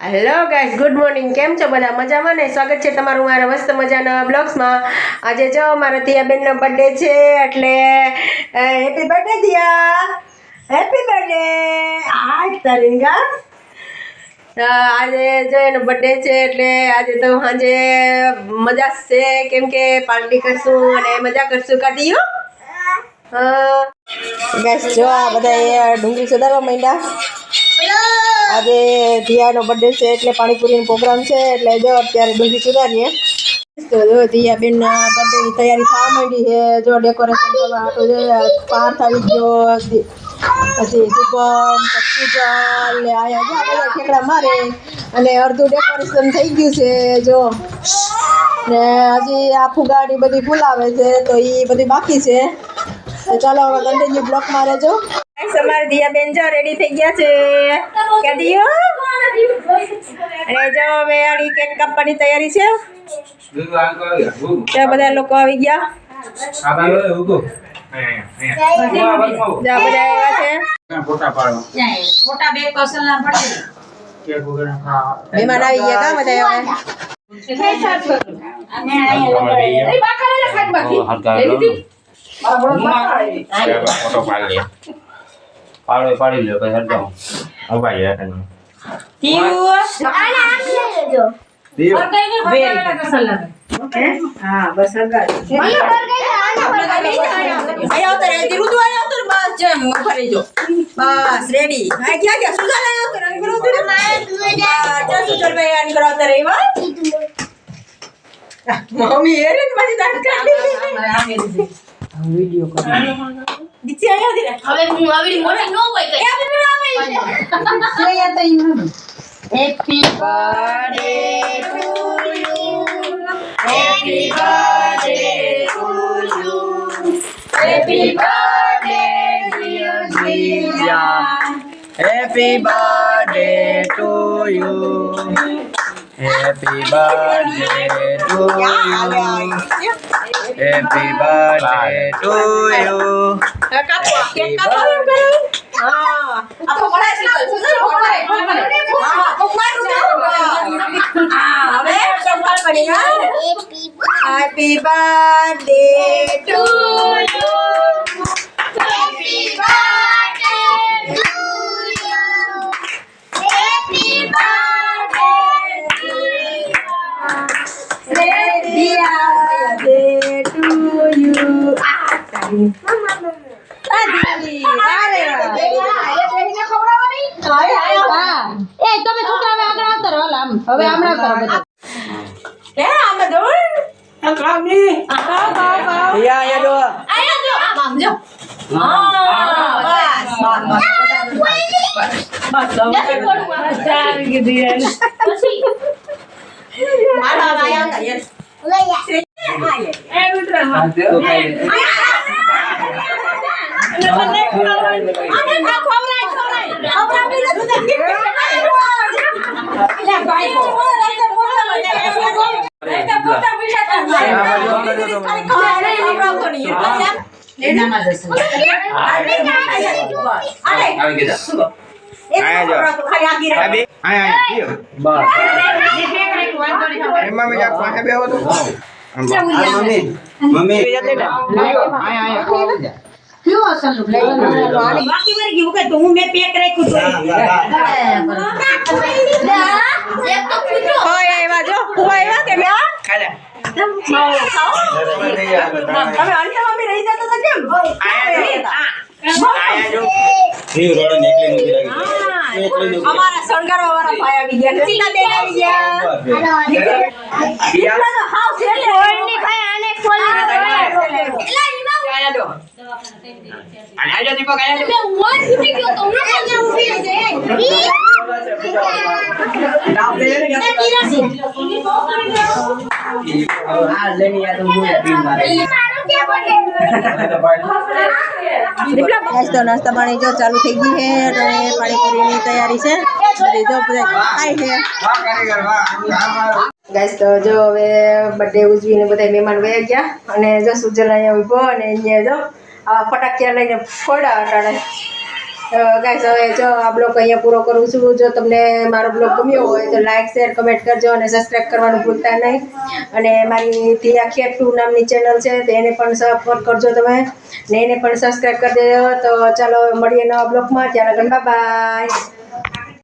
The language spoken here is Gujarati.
હેલો ગાઈઝ ગુડ મોર્નિંગ કેમ છો બધા? મજામાં ને? સ્વાગત છે તમારું મારા મસ્ત મજાના બ્લોગ્સમાં. આજે જો મારા તિયાબેનનો બર્થડે છે એટલે happy birthday Diya happy birthday આજ તારીંગા આજે જો એનો બર્થડે છે એટલે આજે તો સાંજે મજા છે. કેમ કે પાર્ટી કરશું અને મજા કરશું. કાઢીઓ ગાઈસ જો આ બધા ડુંગળી સુધારવા માંડ્યા. આજે દિયાનો બર્થડે છે એટલે પાણીપુરીનો પ્રોગ્રામ છે એટલે જો અત્યારે ડુંગળી સુધારીએ તો જો દિયા બેનના બર્થડેની તૈયારી થવા માંડી છે, જો ડેકોરેશન કરવા હાટું ગયો પછી શુભમ પૂજલ ને આયા, જો બધા મારે. અને અડધું ડેકોરેશન થઈ ગયું છે, જો. ને હજી આ ફુગાડી બધી ફૂલાવે છે, તો એ બધી બાકી છે. ચાલો હવે કન્ટિન્યુ બ્લોકમાં રહેજો. અમારે દિયા જો રેડી થઈ ગયા છે. કે દિયો? અને જો હવે આડી કેક કાપવાની તૈયારી છે. ત્યાં બધા લોકો આવી ગયા. જ્યાં બધા આવ્યા છે. ફોટા બે કસલ ના પડે મહેમાન આવી ગયા કા બધા હવે પાડો પાડી લ્યો પછી હરગાવ ઊભા રહ્યા તમે હા બસ હરગાડી આયા ઉતર એ તો આયા ઉતર બસ જેમ ફરી જો બસ રેડી હા ક્યાં ક્યાં સુજા લાયો ઉતર અને કરો ઉતર જા જો સુજલ ભાઈ આની કરો ઉતર એવા મમ્મી એ રે પછી દાંત કાઢી દીચી આયા દીરા હવે હું આવડી મોટી ન હોય કઈ happy birthday to you happy birthday to you happy birthday dear જીજા happy birthday to you happy birthday to you Happy birthday to you. Happy birthday to you. Happy birthday. Apa boleh Happy birthday to આ દીદી અરે એ? તમે છોકરા હવે આગળ આવતા રહો હાલ આમ હવે હમણાં કરો બધા હે આમ દોડ કામી આ બા બા યા યા દો આયા જો આમ આમ જો હા. બસ બસ બસ નથી પડવું ચાર કીધી પછી આડા આયા હતા યસ આવી ગયા. ભાભી આયા આયા બસ. એમાં મેં પાસે બેહો તો? મમ્મી. મમ્મી. આયા આયા. નું હું મેં પેક રાખ્યું છું એક તો પૂછો હોય આવ્યા જો. કુવા આવ્યા કે મેં ખાજા તમે અન્ય મમ્મી રહી જતા હતા કેમ? આયા જો. ઈ રોડ ને મૂકી રાખી. અમારા શણગારવા વાળા ભાઈ આવી ગયા સીતા બેન આવી ગયા. એટલા તો હાવ છેલ્લે કોઈની ભાઈ આને આયા જો આયા દીપક આયા જો મેં વોન ફૂટી ગયો તો હું અહીંયા ઊભી છે આજ તો નાસ્તા પાણી જો ચાલુ થઈ ગઈ છે અને પાણીપુરીની તૈયારી છે. બધી જો ખાય છે. ગાઈસ તો જો હવે બર્થડે ઉજવીને બધા મહેમાન વયા ગયા અને જો સુજલ અહીંયા ઊભો અને અહીંયા જો આવા ફટાકિયા લઈને ફોડા અટાડે ગાઈસ હવે જો આ બ્લોગ અહીંયા પૂરો કરું છું. જો તમને મારો બ્લોગ ગમ્યો હોય તો લાઇક શેર કમેન્ટ કરજો અને સબસ્ક્રાઈબ કરવાનું ભૂલતા નહીં. અને મારી ધિયા ખેર ટુ નામની ચેનલ છે, તો એને પણ સપોર્ટ કરજો તમે. ને એને પણ સબસ્ક્રાઈબ કરી દેજો. તો ચાલો મળીએ નવા બ્લોગમાં. ત્યાં લગન બાય